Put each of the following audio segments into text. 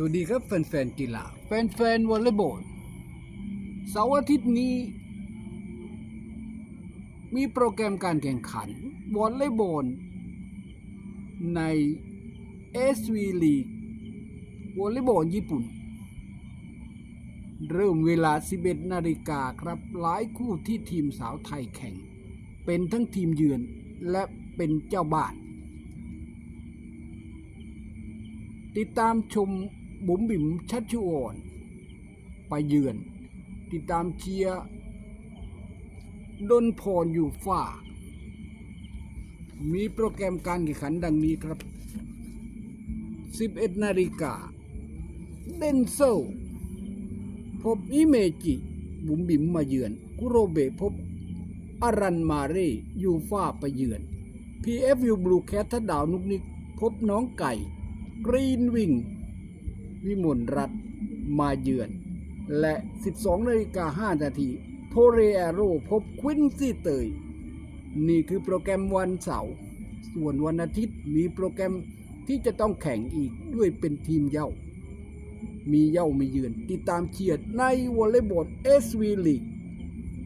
สวัสดีครับแฟนๆกีฬาแฟนๆวอลเลย์บอลเสาร์อาทิตย์นี้ มีโปรแกรมการแข่งขันวอลเลย์บอลใน SV League วอลเลย์บอลญี่ปุ่น เริ่มเวลา 11 นาฬิกาครับหลายคู่ที่ทีมสาวไทยแข่ง เป็นทั้งทีมเยือนและเป็นเจ้าบ้าน ติดตามชม บุ๋มบิ๋มชัชชุออนไปเยือน ติดตามเชียร์ดนพรอยู่ฝ้า มีโปรแกรมการแข่งขันดังนี้ครับ 11 นาฬิกา เดนโซพบอิเมจิ บุ๋มบิ๋มมาเยือนกุโรเบะพบอารันมาเรยูฟ่าไปเยือน PFU Blue Cat ทัดดาวนุกนิก พบน้องไก่ กรีนวิง วิมลรัตมาเยือน และ 12นาฬิกา5นาทีโทเรแอโรพบควินซี่เตย นี่คือโปรแกรมวันเสาร์ส่วนวันอาทิตย์มีโปรแกรมที่จะต้องแข่งอีกด้วยเป็นทีมเย่า มีเย่ามีเยือน ติดตามเชียร์ในวอลเลย์บอลเอสวีลีก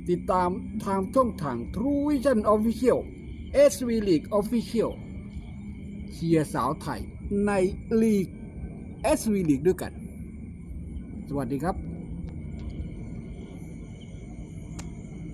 ติดตามทางช่องทาง True Vision Official SV League Official เชียร์สาวไทยในลีก SV League ด้วยกัน สวัสดีครับ